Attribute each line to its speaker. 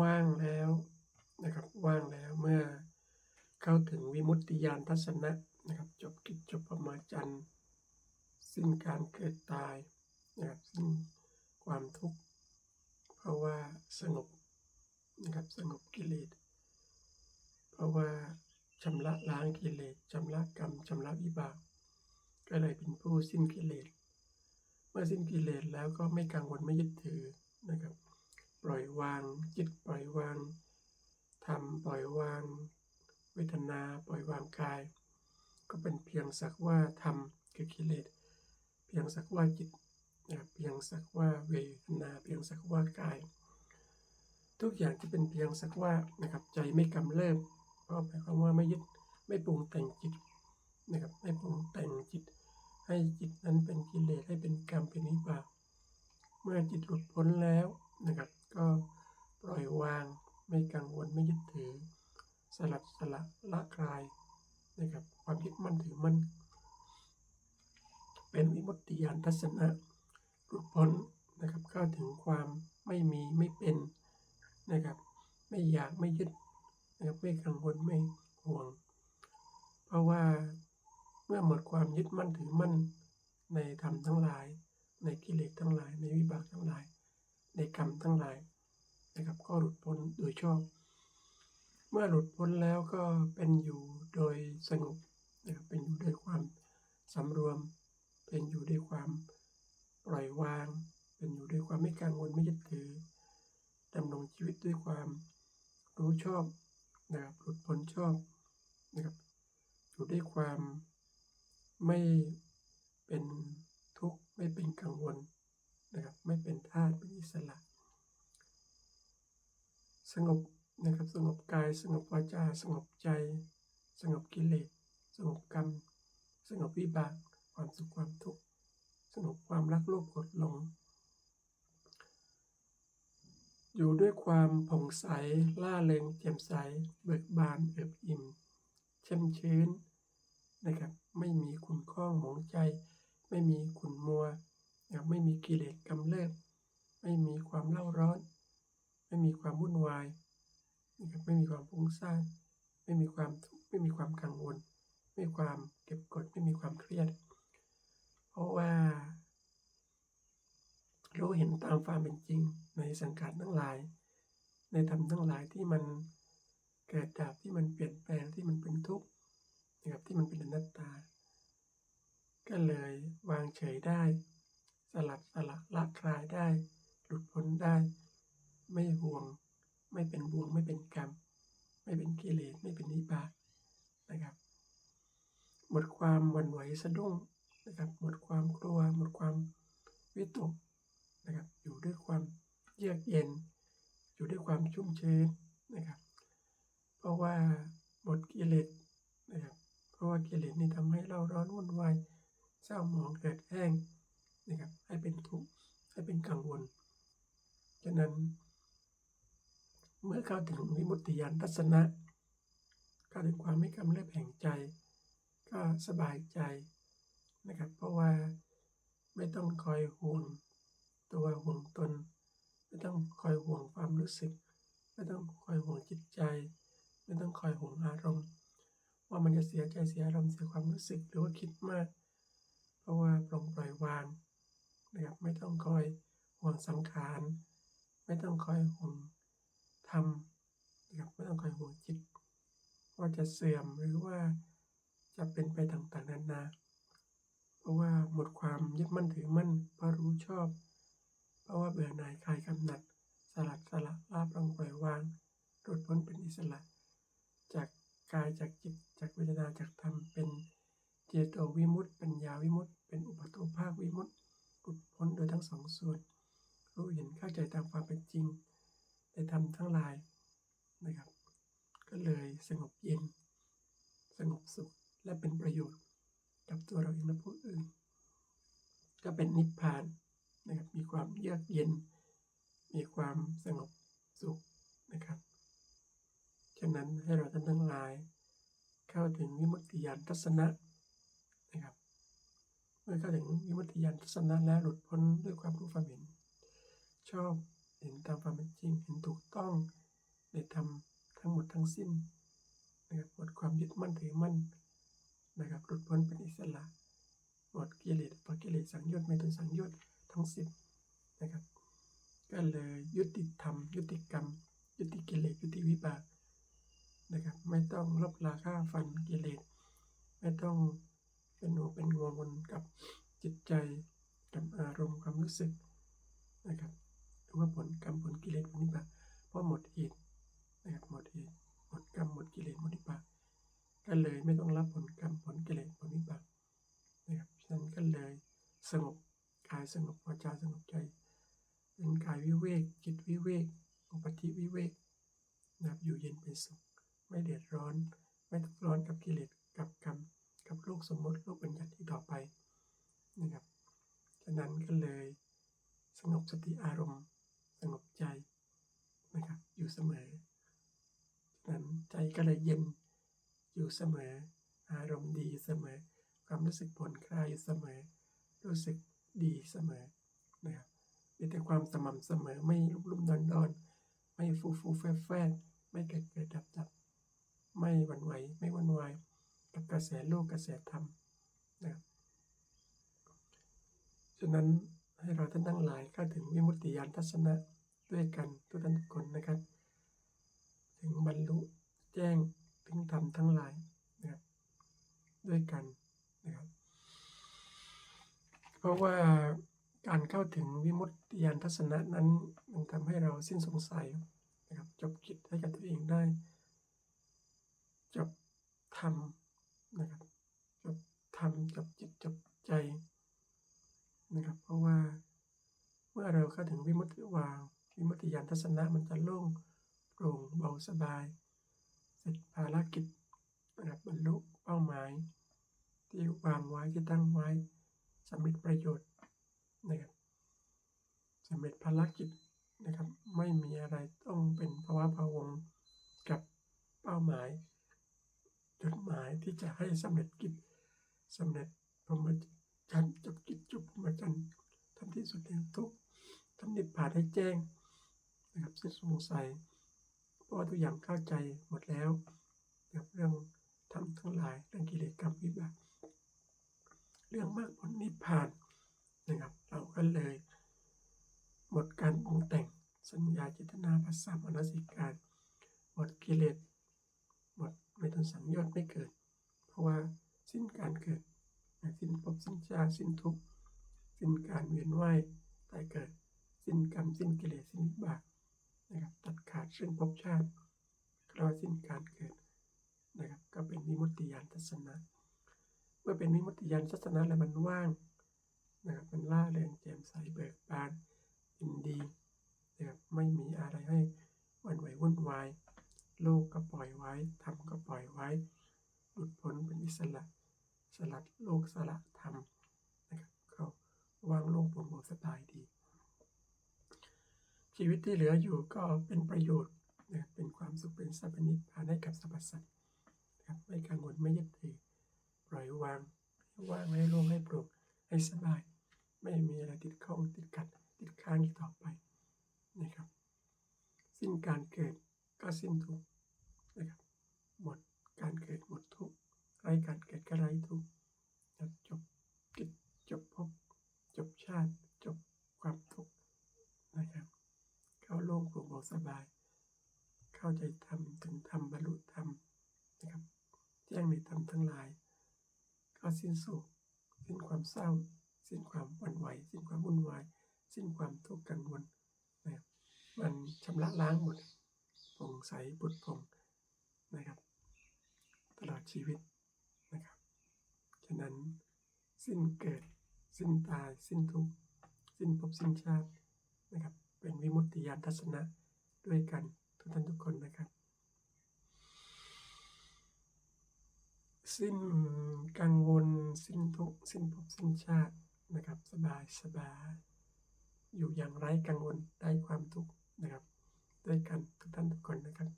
Speaker 1: ว่างแล้วนะครับว่างแล้วเมื่อเข้าถึงวิมุตติญาณทัศนะนะครับจบกิจจบประมาจันสิ้นการเกิดตายนะครับสิ้นความทุกข์เพราะว่าสงบนะครับสงบกิเลสเพราะว่าชำระล้างกิเลสชำระกรรมชำระวิบาก ก็เลยเป็นผู้สิ้นกิเลสเมื่อสิ้นกิเลสแล้วก็ไม่กังวลไม่ยึดถือนะครับ ปล่อยวาง จิตปล่อยวางธรรมปล่อยวาง เวทนาปล่อยวางกาย ก็เป็นเพียงสักว่าธรรมคือกิเลสเพียงสักว่าจิตนะเพียงสักว่าเวทนาเพียงสักว่ากาย ทุกอย่างที่เป็นเพียงสักว่านะครับใจไม่กำเริบก็หมายความว่าไม่ยึดไม่ปรุงแต่งจิตนะครับไม่ปรุงแต่งจิต ให้จิตนั้นเป็นกิเลสให้เป็นกรรมเป็นวิบาเมื่อจิตหลุดพ้นแล้วนะครับ ก็ปล่อยวางไม่กังวลไม่ยึดถือ สลัดสละละคลายนะครับความยึดมั่นถือมั่นเป็นวิมุตติญาณทัศนะหลุดพ้นนะครับเข้าถึงความไม่มีไม่เป็นนะครับ ไม่อยากไม่ยึดนะครับไม่กังวลไม่ห่วง เพราะว่าเมื่อหมดความยึดมั่นถือมั่นในธรรมทั้งหลาย ในกิเลสทั้งหลาย ในวิบากทั้งหลาย ในกรรมทั้งหลายนะครับ ก็หลุดพ้นโดยชอบ เมื่อหลุดพ้นแล้วก็เป็นอยู่โดยสงบนะครับเป็นอยู่ด้วยความสำรวม เป็นอยู่ด้วยความปล่อยวาง เป็นอยู่ด้วยความไม่กังวลไม่ยึดถือดำรงชีวิตด้วยความรู้ชอบนะครับหลุดพ้นชอบนะครับอยู่ด้วยความไม่เป็นทุกข์ไม่เป็นกังวล นะครับไม่เป็นทาสเป็นอิสระ สงบนะครับสงบกายสงบวาจา สงบใจ สงบกิเลสสงบกรรม สงบวิบากความสุขความทุกข์สงบความรักโลภกดลง อยู่ด้วยความผ่องใสล่าเริงแจ่มใส เบิกบานเอิบอิ่มแช่มชื้นนะครับไม่มีขุนข้องหมองใจ ไม่มีขุนมัว นะครับไม่มีกิเลสกำเริบไม่มีความเล่าร้อน ไม่มีความวุ่นวายนะครับไม่มีความฟุ้งซ่านไม่มีความทุกข์ไม่มีความกังวล ไม่มีความเก็บกดไม่มีความเครียด เพราะว่ารู้เห็นตามความเป็นจริงในสังขารทั้งหลาย ในธรรมทั้งหลายที่มันเกิดดับที่มันเปลี่ยนแปลงที่มันเป็นทุกข์นะครับที่มันเป็นอนัตตา ก็เลยวางเฉยได้ สลัดสละละคลายได้ หลุดพ้นได้ ไม่ห่วง ไม่เป็นบ่วง ไม่เป็นกรรม ไม่เป็นกิเลสไม่เป็นนิบาตนะครับ หมดความหวั่นไหวสะดุ้งนะครับ หมดความกลัว หมดความวิตกนะครับ อยู่ด้วยความเยือกเย็น อยู่ด้วยความชุ่มชื้นนะครับ เพราะว่าหมดกิเลสนะครับ เพราะว่ากิเลสนี่ทำให้เราร้อนวุ่นวายเศร้าหมองเกิดแห้ง นะครับ ให้เป็นทุกข์ให้เป็นกังวล ฉะนั้น เมื่อเข้าถึงวิมุตติญาณทัศนะเข้าถึงความไม่กำเริบแห่งใจ ก็สบายใจนะครับ เพราะว่าไม่ต้องคอยห่วงตัวห่วงตน ไม่ต้องคอยห่วงความรู้สึก ไม่ต้องคอยห่วงจิตใจ ไม่ต้องคอยห่วงอารมณ์ ว่ามันจะเสียใจเสียอารมณ์เสียความรู้สึกหรือว่าคิดมาก เพราะว่าปลงปล่อยวาง นะครับไม่ต้องคอยห่วงสังขาร ไม่ต้องคอยห่วงธรรมนะครับไม่ต้องคอยห่วงจิต ว่าจะเสื่อมหรือว่าจะเป็นไปต่างๆนานาเพราะว่าหมดความยึดมั่นถือมั่นเพราะรู้ชอบ เพราะว่าเบื่อหน่ายคลายกำหนัด สลัดสละลาบลงปล่อยวางหลุดพ้นเป็นอิสระ จากกายจากจิตจากเวทนาจากธรรมเป็นเจโตวิมุตติปัญญาวิมุตติเป็นอุปโตภาควิมุตติ พ้นโดยทั้งสองส่วน รู้เห็นเข้าใจตามความเป็นจริงในธรรมทั้งหลายนะครับ ก็เลยสงบเย็น สงบสุขและเป็นประโยชน์กับตัวเราเองและผู้อื่น ก็เป็นนิพพานนะครับ มีความเยือกเย็น มีความสงบสุขนะครับฉะนั้นให้เราท่านทั้งหลาย เข้าถึงวิมุตติญาณทัศนะ มื่อเข้าถึงวิมุตติญาณทัศนะแล้วหลุดพ้นด้วยความรู้ความเห็น ชอบเห็นตามความเป็นจริงเห็นถูกต้องในธรรมทั้งหมดทั้งสิ้นนะครับหมดความยึดมั่นถือมั่นนะครับหลุดพ้นเป็นอิสระหมดกิเลสปกิเลสสังโยชน์ไม่ตุนสังโยชน์ทั้งสิบนะครับก็เลยยุติธรรม ยุติกรรม ยุติกิเลสยุติวิบากนะครับ ไม่ต้องลบลาฆ่าฟันกิเลสไม่ต้อง เป็นหัวเป็นงวงวนกับจิตใจกับอารมณ์ความรู้สึกนะครับหรือว่าผลกรรมผลกิเลสผลนิบากเพราะหมดเหตุนะครับหมดเหตุหมดกรรมหมดกิเลสหมดนิบากก็เลยไม่ต้องรับผลกรรมผลกิเลสผลนิบากนะครับฉะนั้นก็เลยสงบกายสงบวาจาสงบใจ เป็นกายวิเวกจิตวิเวกอุปธิวิเวกนะครับอยู่เย็นเป็นสุข ไม่เดือดร้อน ไม่ทุกข์ร้อนกับกิเลสกับกรรม กับโลกสมมติโลกบัญญัติที่ต่อไปนะครับฉะนั้นก็เลยสงบสติอารมณ์ สงบใจนะครับอยู่เสมอฉะนั้นใจก็เลยเย็นอยู่เสมอ อารมณ์ดีเสมอ ความรู้สึกผ่อนคลายอยู่เสมอ รู้สึกดีเสมอนะครับมีแต่ความสม่ำเสมอไม่ลุ่มลุ่มดอนดอนไม่ฟูฟูแฟบแฟบไม่เกิดเกิดดับดับไม่หวั่นไหวไม่วันวาย กระแสโลกกระแสธรรมนะครับฉะนั้นให้เราท่านทั้งหลายเข้าถึงวิมุตติญาณทัศนะด้วยกันทุกท่านทุกคนนะครับ ถึงบรรลุแจ้งถึงธรรมทั้งหลายนะครับด้วยกันนะครับเพราะว่าการเข้าถึงวิมุตติญาณทัศนะนั้น มันทำให้เราสิ้นสงสัยนะครับ จบกิจให้กับตัวเองได้ จบธรรม นะครับจบธรรมจบจิตจบใจนะครับ เพราะว่าเมื่อเราเข้าถึงวิมุตติวางวิมุตติญาณทัศนะมันจะโล่งโปร่งเบาสบายเสร็จภารกิจนะครับบรรลุเป้าหมาย ที่วางไว้ที่ตั้งไว้สำเร็จประโยชน์นะครับสำเร็จภารกิจนะครับ ไม่มีอะไรต้องเป็นภาวะพะวงกับเป้าหมาย จุดหมายที่จะให้สำเร็จกิจสำเร็จพรหมจรรย์จบกิจจบพรหมจรรย์ทำที่สุดแห่งทุกทำนิพพานให้แจ้งนะครับสิ้นสงสัยเพราะว่าทุกอย่างเข้าใจหมดแล้วนะครับเรื่องทำทั้งหลายเรื่องกิเลสกรรมวิบากเรื่องมากผลนิพพานนะครับ เราก็เลย หมดการปรุงแต่งสัญญาเจตนาภาษามนสิการ หมดกิเลสหมด ไม่ต้องสังยชน์ไม่เกิด เพราะว่าสิ้นการเกิดสิ้นภพสิ้นชาสิ้นทุกข์สิ้นการเวียนว่ายตายเกิด สิ้นกรรมสิ้นกิเลสสิ้นบากนะครับตัดขาดซึ่งภพชาติก็ว่าสิ้นการเกิดนะครับก็เป็นวิมุตติญาณทัศนะ เมื่อเป็นวิมุตติญาณทัศนะแล้วมันว่างนะครับมันล่าเริงแจ่มใสเบิกบานยินดีนะครับไม่มีอะไรให้วันไหววุ่นวาย โลกก็ปล่อยไว้ธรรมก็ปล่อยไว้หลุดพ้นเป็นอิสระ สลัดโลกสละธรรมนะครับเขาวางโลกโปร่งเบาสบายดี ชีวิตที่เหลืออยู่ก็เป็นประโยชน์นะครับเป็นความสุขเป็นสัพพนิพพานให้กับสรรพสัตว์นะครับไม่กังวลไม่ยึดถือปล่อยวางวางให้โล่งให้โปร่งให้สบาย ไม่มีอะไรติดข้องติดขัดติดค้างอีกต่อไปนะครับ สิ้นการเกิดก็สิ้นทุกข์นะครับ หมดการเกิดหมดทุกข์ไร้การเกิดก็ไร้ทุกข์นะครับจบกิจจบภพ จบชาติจบความทุกข์นะครับ เข้าโล่งโปร่งเบาสบาย เข้าใจธรรมถึงธรรมบรรลุธรรมนะครับแจ้งในธรรมทั้งหลาย ก็สิ้นสุขสิ้นความเศร้า สิ้นความหวั่นไหว สิ้นความวุ่นวาย สิ้นความทุกข์กังวลนะครับมันชำระล้างหมดโปร่งใสปุดพองนะครับ ตลอดชีวิตนะครับ ฉะนั้นสิ้นเกิด สิ้นตาย สิ้นทุกข์สิ้นภพสิ้นชาตินะครับ เป็นวิมุตติญาณทัศนะด้วยกันทุกท่านทุกคนนะครับ สิ้นกังวล สิ้นทุกข์สิ้นภพสิ้นชาตินะครับ สบายสบายอยู่อย่างไร้กังวลไร้ความทุกข์นะครับ ด้วยกันทุกท่านทุกคนนะครับ